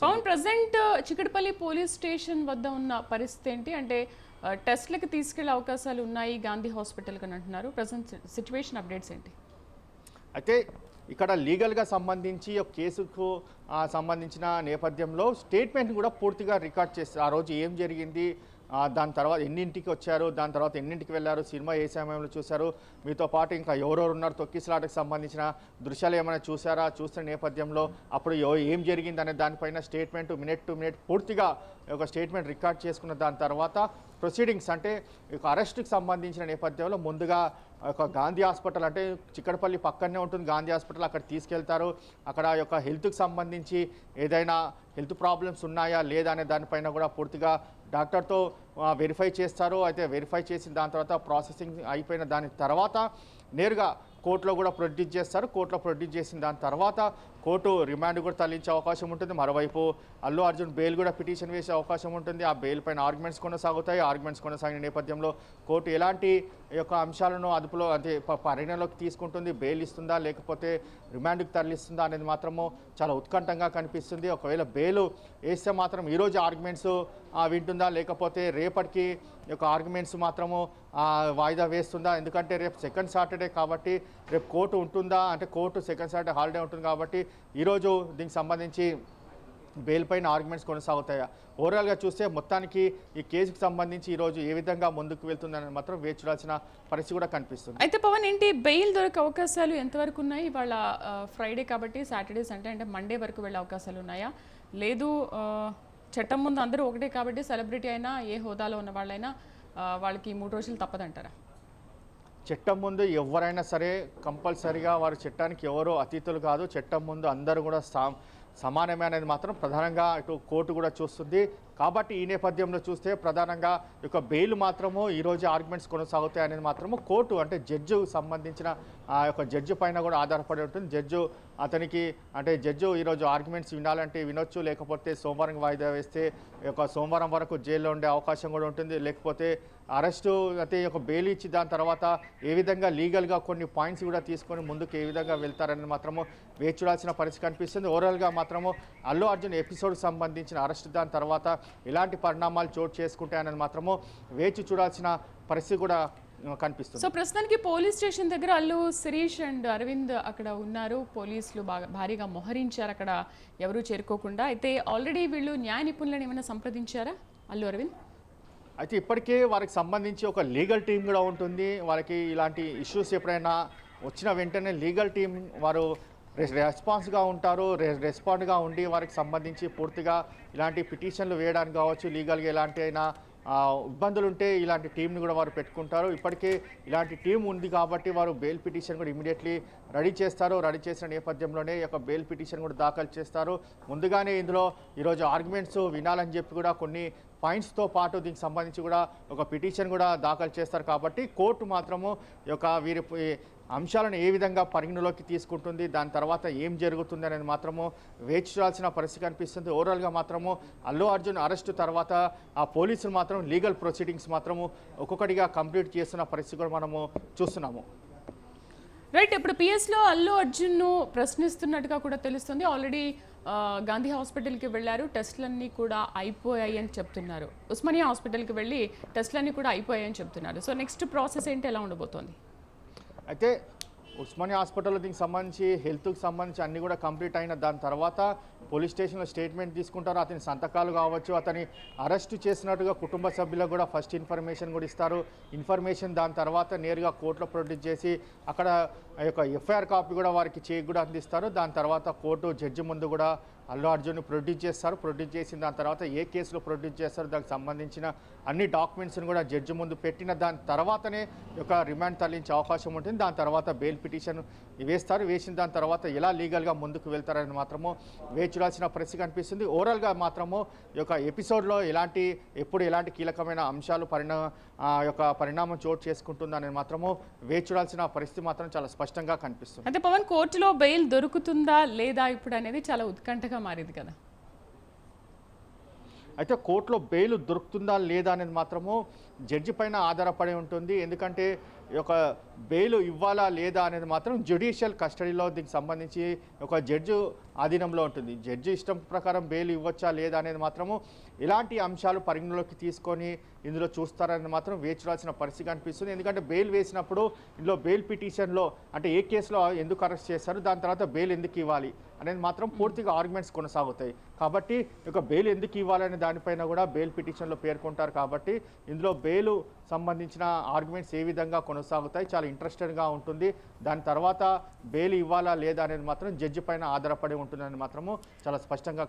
Pawan present Chikatapalli police station వద్ద ఉన్న పరిస్థితి ఏంటి? అంటే టెస్ట్లకు తీసుకెళ్ళే అవకాశాలు ఉన్నాయి గాంధీ హాస్పిటల్ అని అంటున్నారు. ప్రజెంట్ సిచ్యువేషన్ అప్డేట్స్ ఏంటి? అయితే ఇక్కడ లీగల్గా సంబంధించి ఒక కేసుకు సంబంధించిన నేపథ్యంలో స్టేట్మెంట్ కూడా పూర్తిగా రికార్డ్ చేస్తారు ఆ రోజు ఏం జరిగింది దాని తర్వాత ఎన్నింటికి వచ్చారు? దాని తర్వాత ఎన్నింటికి వెళ్ళారు? సినిమా ఏ సమయంలో చూశారు? మీతో పాటు ఇంకా ఎవరెవరు ఉన్నారు? తొక్కిసలాటకు సంబంధించిన దృశ్యాలు ఏమైనా చూసారా చూసిన నేపథ్యంలో అప్పుడు ఏం జరిగింది అనే దానిపైన స్టేట్మెంట్ మినిట్ టు మినిట్ పూర్తిగా ఒక స్టేట్మెంట్ రికార్డ్ చేసుకున్న దాని తర్వాత ప్రొసీడింగ్స్ అంటే ఒక అరెస్ట్కి సంబంధించిన నేపథ్యంలో ముందుగా ఒక గాంధీ హాస్పిటల్ అంటే చిక్కడపల్లి పక్కనే ఉంటుంది. గాంధీ హాస్పిటల్ అక్కడ తీసుకెళ్తారు. అక్కడ యొక్క హెల్త్కి సంబంధించి ఏదైనా హెల్త్ ప్రాబ్లమ్స్ ఉన్నాయా? లేదా అనే దానిపైన కూడా పూర్తిగా డాక్టర్తో వెరిఫై చేస్తారు అయితే వెరిఫై చేసిన దాని తర్వాత ప్రాసెసింగ్ అయిపోయిన దాని తర్వాత నేరుగా కోర్టులో కూడా ప్రొడ్యూస్ చేస్తారు. కోర్టులో ప్రొడ్యూస్ చేసిన దాని తర్వాత కోర్టు రిమాండ్ కూడా తరలించే అవకాశం ఉంటుంది. మరోవైపు అల్లు అర్జున్ బెయిల్ కూడా పిటిషన్ వేసే అవకాశం ఉంటుంది. ఆ బెయిల్ పైన ఆర్గ్యుమెంట్స్ కొనసాగుతాయి. ఆర్గ్యుమెంట్స్ కొనసాగిన నేపథ్యంలో కోర్టు ఎలాంటి యొక్క అంశాలను అదుపులో అంటే ప- పరిగణలోకి తీసుకుంటుంది? బెయిల్ ఇస్తుందా? లేకపోతే రిమాండ్కి తరలిస్తుందా అనేది మాత్రము చాలా ఉత్కంఠంగా కనిపిస్తుంది. ఒకవేళ బెయిల్ వేస్తే మాత్రం ఈరోజు ఆర్గ్యుమెంట్స్ వింటుందా? లేకపోతే రేపటికి యొక్క ఆర్గ్యుమెంట్స్ మాత్రము వాయిదా వేస్తుందా? ఎందుకంటే రేపు సెకండ్ సాటర్డే కాబట్టి రేపు కోర్టు ఉంటుందా? అంటే కోర్టు సెకండ్ సాటర్డే హాలిడే ఉంటుంది కాబట్టి ఈరోజు దీనికి సంబంధించి బెయిల్ పైన ఆర్గ్యుమెంట్స్ కొనసాగుతాయా? ఓవరాల్గా చూస్తే మొత్తానికి ఈ కేసుకు సంబంధించి ఈరోజు ఏ విధంగా ముందుకు వెళ్తుందని మాత్రం వేచి చూడాల్సిన పరిస్థితి కూడా కనిపిస్తుంది. అయితే పవన్ ఏంటి బెయిల్ దొరికే అవకాశాలు ఎంతవరకు ఉన్నాయి? ఇవాళ ఫ్రైడే కాబట్టి సాటర్డే సండే అంటే మండే వరకు వెళ్ళే అవకాశాలు ఉన్నాయా? లేదు చట్టం ముందు అందరూ ఒకటే కాబట్టి సెలబ్రిటీ అయినా ఏ హోదాలో ఉన్న వాళ్ళైనా వాళ్ళకి మూడు రోజులు తప్పదంటారా? చట్టం ముందు ఎవరైనా సరే కంపల్సరిగా వారు చట్టానికి ఎవరో అతీతులు కాదు. చట్టం ముందు అందరూ కూడా సా సమానమే అనేది మాత్రం ప్రధానంగా ఇటు కోర్టు కూడా చూస్తుంది. కాబట్టి ఈ నేపథ్యంలో చూస్తే ప్రధానంగా యొక్క బెయిల్ మాత్రము ఈరోజు ఆర్గ్యుమెంట్స్ కొనసాగుతాయి అనేది మాత్రము కోర్టు అంటే జడ్జు సంబంధించిన ఆ యొక్క జడ్జి పైన కూడా ఆధారపడి ఉంటుంది. జడ్జు అతనికి అంటే జడ్జు ఈరోజు ఆర్గ్యుమెంట్స్ వినాలంటే వినొచ్చు లేకపోతే సోమవారం వాయిదా వేస్తే ఒక సోమవారం వరకు జైల్లో ఉండే అవకాశం కూడా ఉంటుంది. లేకపోతే అరెస్టు అయితే ఒక బెయిల్ ఇచ్చి దాని తర్వాత ఏ విధంగా లీగల్గా కొన్ని పాయింట్స్ కూడా తీసుకొని ముందుకు ఏ విధంగా వెళ్తారని మాత్రము వేచి చూడాల్సిన పరిస్థితి కనిపిస్తుంది. ఓవరాల్గా మాత్రము అల్లు అర్జున్ ఎపిసోడ్ సంబంధించిన అరెస్ట్ దాని తర్వాత ఎలాంటి పరిణామాలు చోటు చేసుకుంటాయని మాత్రము వేచి చూడాల్సిన పరిస్థితి కూడా కనిపిస్తుంది. సో ప్రస్తుతానికి పోలీస్ స్టేషన్ దగ్గర అల్లు శిరీష్ అండ్ అరవింద్ అక్కడ ఉన్నారు. పోలీసులు బాగా భారీగా మోహరించారు. అక్కడ ఎవరూ చేరుకోకుండా. అయితే ఆల్రెడీ వీళ్ళు న్యాయ నిపుణులను ఏమైనా సంప్రదించారా? అల్లు అరవింద్? అయితే ఇప్పటికే వారికి సంబంధించి ఒక లీగల్ టీం కూడా ఉంటుంది. వారికి ఇలాంటి ఇష్యూస్ ఎప్పుడైనా వచ్చిన వెంటనే లీగల్ టీం వారు రెస్- రెస్పాన్స్గా ఉంటారు. రె- రెస్పాండ్గా ఉండి వారికి సంబంధించి పూర్తిగా ఇలాంటి పిటిషన్లు వేయడానికి కావచ్చు లీగల్గా ఎలాంటి అయినా ఇబ్బందులు ఉంటే ఇలాంటి టీంని కూడా వారు పెట్టుకుంటారు. ఇప్పటికే ఇలాంటి టీం ఉంది కాబట్టి వారు బెయిల్ పిటిషన్ కూడా ఇమీడియట్లీ రెడీ చేస్తారు. రెడీ చేసిన నేపథ్యంలోనే ఈ యొక్క బెయిల్ పిటిషన్ కూడా దాఖలు చేస్తారు. ముందుగానే ఇందులో ఈరోజు ఆర్గ్యుమెంట్స్ వినాలని చెప్పి కూడా కొన్ని పాయింట్స్తో పాటు దీనికి సంబంధించి కూడా ఒక పిటిషన్ కూడా దాఖలు చేస్తారు కాబట్టి కోర్టు మాత్రము యొక్క వీరి ఈ అంశాలను ఏ విధంగా పరిగణలోకి తీసుకుంటుంది దాని తర్వాత ఏం జరుగుతుంది అనేది మాత్రము వేచి చూడాల్సిన పరిస్థితి కనిపిస్తుంది. ఓవరాల్గా మాత్రము అల్లు అర్జున్ అరెస్టు తర్వాత ఆ పోలీసులు మాత్రం లీగల్ ప్రొసీడింగ్స్ మాత్రము ఒక్కొక్కటిగా కంప్లీట్ చేస్తున్న పరిస్థితి కూడా మనము చూస్తున్నాము. రైట్ ఇప్పుడు పిఎస్లో అల్లు అర్జున్ను ప్రశ్నిస్తున్నట్టుగా కూడా తెలుస్తుంది. ఆల్రెడీ గాంధీ హాస్పిటల్కి వెళ్ళారు. టెస్ట్లన్నీ కూడా అయిపోయాయి అని చెప్తున్నారు. ఉస్మానియా హాస్పిటల్కి వెళ్ళి టెస్ట్లన్నీ కూడా అయిపోయాయి అని చెప్తున్నారు. సో నెక్స్ట్ ప్రాసెస్ ఏంటి? ఎలా ఉండబోతోంది? అయితే ఉస్మానియా హాస్పిటల్లో దీనికి సంబంధించి హెల్త్కి సంబంధించి అన్నీ కూడా కంప్లీట్ అయిన దాని తర్వాత పోలీస్ స్టేషన్లో స్టేట్మెంట్ తీసుకుంటారు. అతని సంతకాలు కావచ్చు అతని అరెస్ట్ చేసినట్టుగా కుటుంబ సభ్యులకు కూడా ఫస్ట్ ఇన్ఫర్మేషన్ కూడా ఇస్తారు. ఇన్ఫర్మేషన్ దాని తర్వాత నేరుగా కోర్టులో ప్రొడ్యూస్ చేసి అక్కడ యొక్క ఎఫ్ఐఆర్ కాపీ కూడా వారికి చేయి కూడా అందిస్తారు. దాని తర్వాత కోర్టు జడ్జి ముందు కూడా అల్లు అర్జున్ ప్రొడ్యూస్ చేస్తారు. ప్రొడ్యూస్ చేసిన దాని తర్వాత ఏ కేసులో ప్రొడ్యూస్ చేస్తారో దానికి సంబంధించిన అన్ని డాక్యుమెంట్స్ని కూడా జడ్జి ముందు పెట్టిన దాని తర్వాతనే ఒక రిమాండ్ తరలించే అవకాశం ఉంటుంది. దాని తర్వాత బెయిల్ పిటిషన్ వేస్తారు. వేసిన దాని తర్వాత ఎలా లీగల్గా ముందుకు వెళ్తారని మాత్రము వేచి చూడాల్సిన పరిస్థితి కనిపిస్తుంది. ఓవరాల్గా మాత్రము ఈ యొక్క ఎపిసోడ్లో ఎలాంటి ఎప్పుడు ఎలాంటి కీలకమైన అంశాలు పరిణా ఆ యొక్క పరిణామం చోటు చేసుకుంటుందని మాత్రము వేచి చూడాల్సిన పరిస్థితి మాత్రం చాలా స్పష్టంగా కనిపిస్తుంది. అంటే పవన్ కోర్టులో బెయిల్ దొరుకుతుందా లేదా ఇప్పుడు అనేది చాలా ఉత్కంఠగా మారింది కదా. అయితే కోర్టులో బెయిల్ దొరుకుతుందా లేదా అనేది మాత్రము జడ్జి పైన ఆధారపడి ఉంటుంది. ఎందుకంటే ఒక బెయిల్ ఇవ్వాలా లేదా అనేది మాత్రం జ్యుడిషియల్ కస్టడీలో దీనికి సంబంధించి ఒక జడ్జి ఆధీనంలో ఉంటుంది. జడ్జి ఇష్టం ప్రకారం బెయిల్ ఇవ్వచ్చా లేదా అనేది మాత్రము ఎలాంటి అంశాలు పరిగణలోకి తీసుకొని ఇందులో చూస్తారని మాత్రం వేచి చూడాల్సిన పరిస్థితి అనిపిస్తుంది ఎందుకంటే బెయిల్ వేసినప్పుడు ఇందులో బెయిల్ పిటిషన్లో అంటే ఏ కేసులో ఎందుకు అరెస్ట్ చేస్తారు దాని తర్వాత బెయిల్ ఎందుకు ఇవ్వాలి అనేది మాత్రం పూర్తిగా ఆర్గ్యుమెంట్స్ కొనసాగుతాయి. కాబట్టి ఇక బెయిల్ ఎందుకు ఇవ్వాలనే దానిపైన కూడా బెయిల్ పిటిషన్లో పేర్కొంటారు కాబట్టి ఇందులో బెయిల్ సంబంధించిన ఆర్గ్యుమెంట్స్ ఏ విధంగా కొనసాగుతాయి చాలా ఇంట్రెస్టెడ్గా ఉంటుంది. దాని తర్వాత బెయిల్ ఇవ్వాలా లేదా అనేది మాత్రం జడ్జి పైన ఆధారపడి ఉంటుందని మాత్రము చాలా స్పష్టంగా